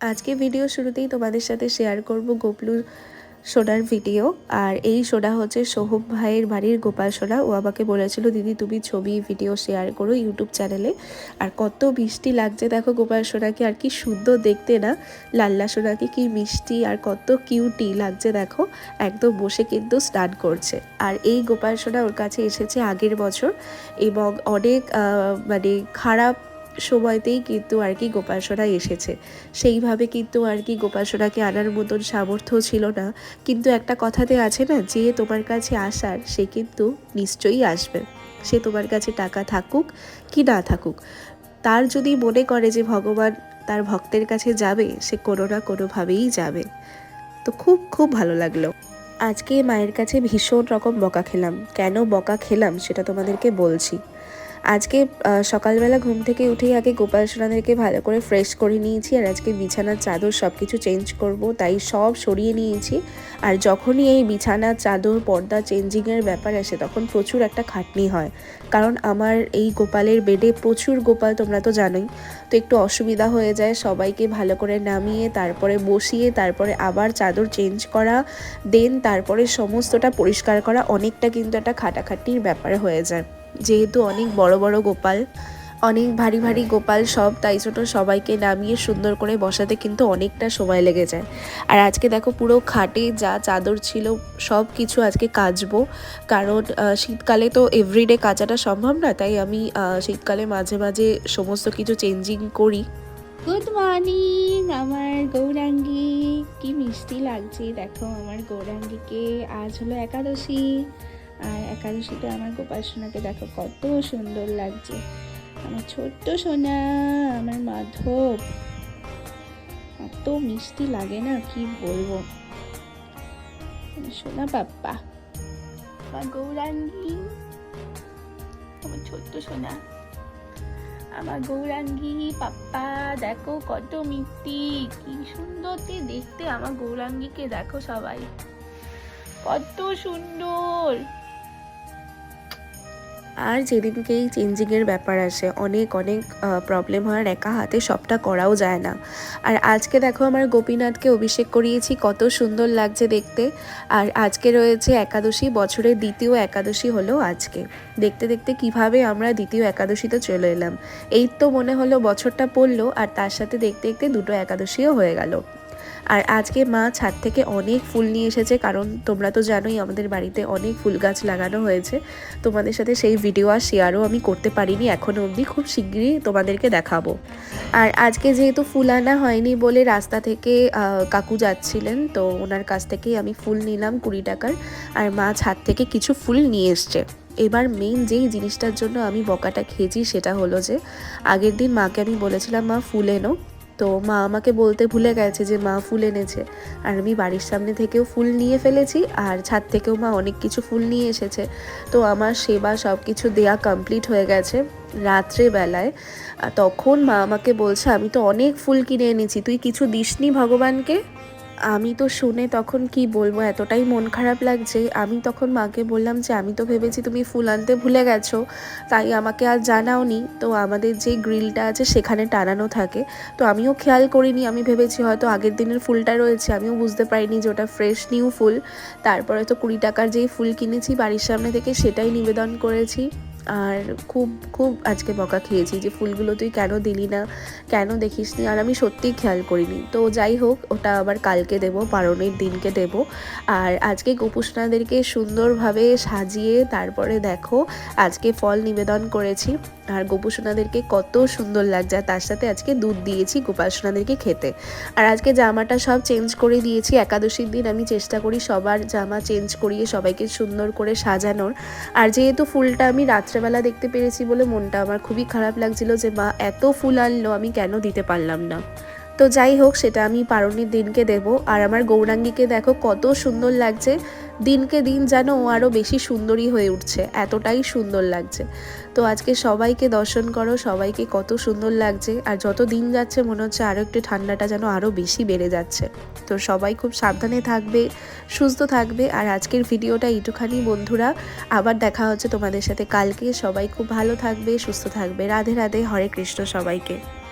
আজকে ভিডিও শুরুতেই তোমাদের সাথে শেয়ার করব গোপলু সোনার ভিডিও আর এই সোনা হচ্ছে সোহম ভাইয়ের বাড়ির গোপাল সোনা। ও আমাকে বলেছিল, দিদি, তুমি ছবি ভিডিও শেয়ার করো ইউটিউব চ্যানেলে আর কত মিষ্টি লাগছে দেখো গোপাল সোনাকে, আর কি সুন্দর দেখতে না। লাল্লা সোনাকে কি মিষ্টি, আর কত কিউটি লাগছে দেখো। একদম বসে কিন্তু স্নান করছে। আর এই গোপাল সোনা ওর কাছে এসেছে আগের বছর এবং অনেক মানে খারাপ সময়তেই কিন্তু আর কি গোপাসনা এসেছে। সেইভাবে কিন্তু আর কি গোপাসনাকে আনার মতন সামর্থ্য ছিল না। কিন্তু একটা কথাতে আছে না, যে তোমার কাছে আসার সে কিন্তু নিশ্চয়ই আসবে। সে তোমার কাছে টাকা থাকুক কি না থাকুক, তার যদি মনে করে যে ভগবান তার ভক্তের কাছে যাবে, সে কোনো না কোনোভাবেই যাবে। তো খুব খুব ভালো লাগল। আজকে মায়ের কাছে ভীষণ রকম বকা খেলাম। কেন বকা খেলাম সেটা তোমাদেরকে বলছি। আজকে সকালবেলা ঘুম থেকে উঠেই আগে গোপাল সোনাদেরকে ভালো করে ফ্রেশ করে নিয়েছি আর আজকে বিছানার চাদর সব কিছু চেঞ্জ করব, তাই সব সরিয়ে নিয়েছি। আর যখনই এই বিছানার চাদর, পর্দা চেঞ্জিংয়ের ব্যাপার আসে, তখন প্রচুর একটা খাটনি হয়। কারণ আমার এই গোপালের বেডে প্রচুর গোপাল, তোমরা তো জানোই। তো একটু অসুবিধা হয়ে যায়, সবাইকে ভালো করে নামিয়ে, তারপরে বসিয়ে, তারপরে আবার চাদর চেঞ্জ করা দেন তারপরে সমস্তটা পরিষ্কার করা, অনেকটা কিন্তু একটা খাটাখাটির ব্যাপার হয়ে যায়। যেহেতু অনেক বড় বড় গোপাল, অনেক ভারী ভারী গোপাল সব, তাই ছোট সবাইকে নামিয়ে সুন্দর করে বসাতে কিন্তু অনেকটা সময় লেগে যায়। আর আজকে দেখো পুরো খাটে যা চাদর ছিল, সব কিছু আজকে কাচবো। কারণ শীতকালে তো এভরিডে কাচাটা সম্ভব না, তাই আমি শীতকালে মাঝে মাঝে সমস্ত কিছু চেঞ্জিং করি। গুড মর্নিং আমার গৌরাঙ্গী। কি মিষ্টি লাগছে, দেখো আমার গৌরাঙ্গীকে। আজ হলো একাদশী। আর একাদশীতে আমার গোপাল সোনাকে দেখো কত সুন্দর লাগছে। আমার ছোট্ট সোনা, আমার মাধব। এত মিষ্টি লাগে না, কি বলব? সোনা পাপ্পা আমার গৌরাঙ্গী। আমার ছোট্ট সোনা। আমার গৌরাঙ্গী পাপ্পা দেখো কত মিষ্টি। কি সুন্দর দেখতে আমার গৌরাঙ্গীকে, দেখো সবাই। কত সুন্দর। আর যেদিনকেই চেঞ্জিংয়ের ব্যাপার আসে, অনেক অনেক প্রবলেম হয় আর একা হাতে সবটা করাও যায় না। আর আজকে দেখো আমার গোপীনাথকে অভিষেক করিয়েছি, কত সুন্দর লাগছে দেখতে। আর আজকে রয়েছে একাদশী, বছরের দ্বিতীয় একাদশী হলো আজকে। দেখতে দেখতে কীভাবে আমরা দ্বিতীয় একাদশীতে চলে এলাম। এই তো মনে হলো বছরটা পড়ল, আর তার সাথে দেখতে দেখতে দুটো একাদশীও হয়ে গেল। আর আজকে মা ছাদ থেকে অনেক ফুল নিয়ে এসেছে, কারণ তোমরা তো জানোই আমাদের বাড়িতে অনেক ফুল গাছ লাগানো হয়েছে। তোমাদের সাথে সেই ভিডিও আর শেয়ারও আমি করতে পারিনি এখনও অবধি। খুব শিগগিরই তোমাদেরকে দেখাবো। আর আজকে যেহেতু ফুল আনা হয়নি বলে রাস্তা থেকে কাকু যাচ্ছিলেন, তো ওনার কাছ থেকেই আমি ফুল নিলাম কুড়ি টাকার। আর মা ছাদ থেকে কিছু ফুল নিয়ে এসছে। এবার মেইন যেই জিনিসটার জন্য আমি বকাটা খেয়েছি সেটা হলো যে, আগের দিন মাকে আমি বলেছিলাম, মা, ফুল এনো। তো মা আমাকে বলতে ভুলে গেছে যে মা ফুল এনেছে। আর আমি বাড়ির সামনে থেকেও ফুল নিয়ে ফেলেছি আর ছাদ থেকেও মা অনেক কিছু ফুল নিয়ে এসেছে। তো আমার সেবা সব কিছু দেয়া কমপ্লিট হয়ে গেছে রাত্রেবেলায় তখন মা আমাকে বলছে, আমি তো অনেক ফুল কিনে এনেছি, তুই কিছু দিসনি ভগবানকে? আমি তো শুনে তখন কি বলব, এতটাই মন খারাপ লাগছে। আমি তখন মাকে বললাম যে, আমি তো ভেবেছি তুমি ফুল আনতে ভুলে গেছো, তাই আমাকে আর জানাওনি। তো আমাদের যে গ্রিলটা আছে, সেখানে টানানো থাকে। তো আমিও খেয়াল করিনি, আমি ভেবেছি হয়তো আগের দিনের ফুলটা রয়েছে, আমিও বুঝতে পারিনি যে ওটা ফ্রেশ নিউ ফুল। তারপরে তো কুড়ি টাকার যেই ফুল কিনেছি, বাড়ির সামনে থেকে সেটাই নিবেদন করেছি। আর খুব খুব আজকে বকা খেয়েছি যে ফুলগুলো তুই কেন দিলি না? কেন দেখিসনি? আর আমি সত্যিই খেয়াল করিনি। তো যাই হোক, ওটা আবার কালকে দেবো পারণের দিনকে দেব। আর আজকে গোপুসনাদেরকে সুন্দরভাবে সাজিয়ে তারপরে দেখো, আজকে ফল নিবেদন করেছি। আর গোপুসোনাদেরকে কত সুন্দর লাগছে, আর তার সাথে আজকে দুধ দিয়েছি গোপালসোনাদেরকে খেতে। আর আজকে জামাটা সব চেঞ্জ করে দিয়েছি, একাদশীর দিন আমি চেষ্টা করি সবার জামা চেঞ্জ করিয়ে সবাইকে সুন্দর করে সাজানোর। আর যেহেতু ফুলটা আমি রাত্রেবেলা দেখতে পেরেছি বলে মনটা আমার খুবই খারাপ লাগছিল যে মা এত ফুল আনলো, আমি কেন দিতে পারলাম না? তো যাই হোক, সেটা আমি পারণের দিনকে দেব। আর আমার গৌরাঙ্গীকে দেখো, কত সুন্দর লাগছে। দিনকে দিন যেন ও আরও বেশি সুন্দরী হয়ে উঠছে, এতটাই সুন্দর লাগছে। তো আজকে সবাইকে দর্শন করো, সবাইকে কত সুন্দর লাগছে। আর যত দিন যাচ্ছে, মনে হচ্ছে আরও একটু ঠান্ডাটা যেন আরও বেশি বেড়ে যাচ্ছে। তো সবাই খুব সাবধানে থাকবে, সুস্থ থাকবে। আর আজকের ভিডিওটা এইটুখানি, বন্ধুরা। আবার দেখা হচ্ছে তোমাদের সাথে কালকে। সবাই খুব ভালো থাকবে, সুস্থ থাকবে। রাধে রাধে। হরে কৃষ্ণ সবাইকে।